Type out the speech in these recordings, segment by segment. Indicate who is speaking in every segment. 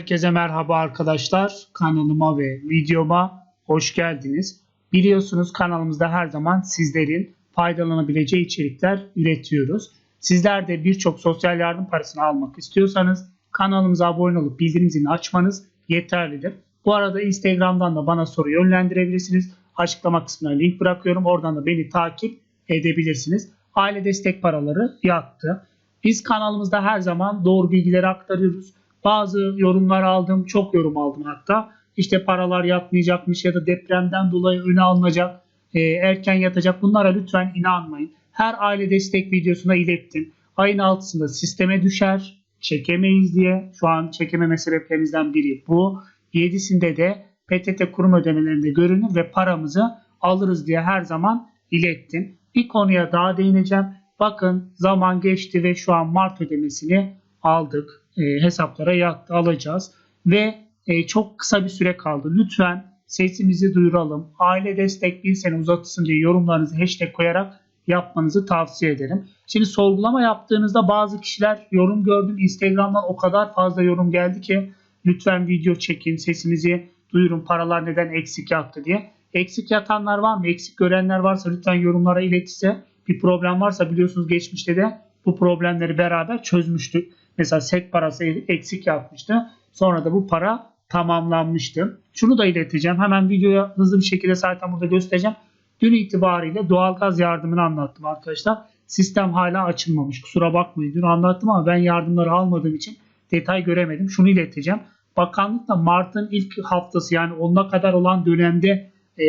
Speaker 1: Herkese merhaba arkadaşlar. Kanalıma ve videoma hoş geldiniz. Biliyorsunuz kanalımızda her zaman sizlerin faydalanabileceği içerikler üretiyoruz. Sizler de birçok sosyal yardım parasını almak istiyorsanız kanalımıza abone olup bildirim zilini açmanız yeterlidir. Bu arada Instagram'dan da bana soru yönlendirebilirsiniz. Açıklama kısmına link bırakıyorum. Oradan da beni takip edebilirsiniz. Aile destek paraları yattı. Biz kanalımızda her zaman doğru bilgileri aktarıyoruz. Bazı yorumlar aldım, çok yorum aldım hatta. İşte paralar yatmayacakmış ya da depremden dolayı öne alınacak, e, erken yatacak. Bunlara lütfen inanmayın. Her aile destek videosuna ilettim. Ayın altısında sisteme düşer, çekemeyiz diye. Şu an çekememe sebeplerimizden biri bu. 7'sinde de PTT kurum ödemelerinde görünür ve paramızı alırız diye her zaman ilettim. Bir konuya daha değineceğim. Bakın zaman geçti ve şu an Mart ödemesini aldık. E, hesaplara yattı alacağız. Ve e, çok kısa bir süre kaldı. Lütfen sesimizi duyuralım. Aile destek bir sene uzatsın diye yorumlarınızı hashtag koyarak yapmanızı tavsiye ederim. Şimdi sorgulama yaptığınızda bazı kişiler yorum gördüm. Instagram'dan o kadar fazla yorum geldi ki lütfen video çekin, sesimizi duyurun paralar neden eksik yattı diye. Eksik yatanlar var mı? Eksik görenler varsa lütfen yorumlara iletise. Bir problem varsa biliyorsunuz geçmişte de bu problemleri beraber çözmüştük. Mesela set parası eksik yapmıştı. Sonra da bu para tamamlanmıştı. Şunu da ileteceğim. Hemen videoya hızlı bir şekilde zaten burada göstereceğim. Dün itibariyle doğalgaz yardımını anlattım arkadaşlar. Sistem hala açılmamış. Kusura bakmayın. Dün anlattım ama ben yardımları almadığım için detay göremedim. Şunu ileteceğim. Bakanlık da Mart'ın ilk haftası yani onuna kadar olan dönemde e,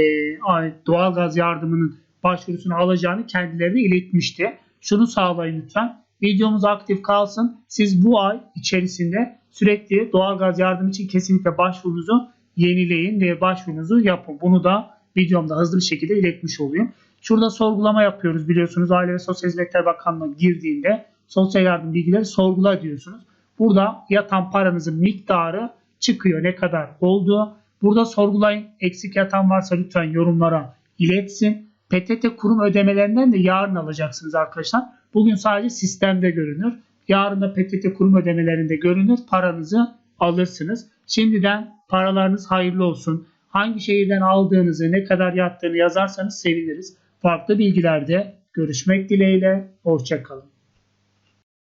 Speaker 1: doğalgaz yardımının başvurusunu alacağını kendilerine iletmişti. Şunu sağlayın lütfen. Videomuz aktif kalsın. Siz bu ay içerisinde sürekli doğalgaz yardım için kesinlikle başvurunuzu yenileyin ve başvurunuzu yapın. Bunu da videomda hızlı bir şekilde iletmiş olayım. Şurada sorgulama yapıyoruz biliyorsunuz. Aile ve Sosyal Hizmetler Bakanlığı girdiğinde sosyal yardım bilgileri sorgula diyorsunuz. Burada yatan paranızın miktarı çıkıyor ne kadar olduğu. Burada sorgulayın. Eksik yatan varsa lütfen yorumlara iletsin. PTT kurum ödemelerinden de yarın alacaksınız arkadaşlar. Bugün sadece sistemde görünür. Yarın da PTT kurum ödemelerinde görünür. Paranızı alırsınız. Şimdiden paralarınız hayırlı olsun. Hangi şehirden aldığınızı, ne kadar yattığını yazarsanız seviniriz. Farklı bilgilerde görüşmek dileğiyle. Hoşçakalın.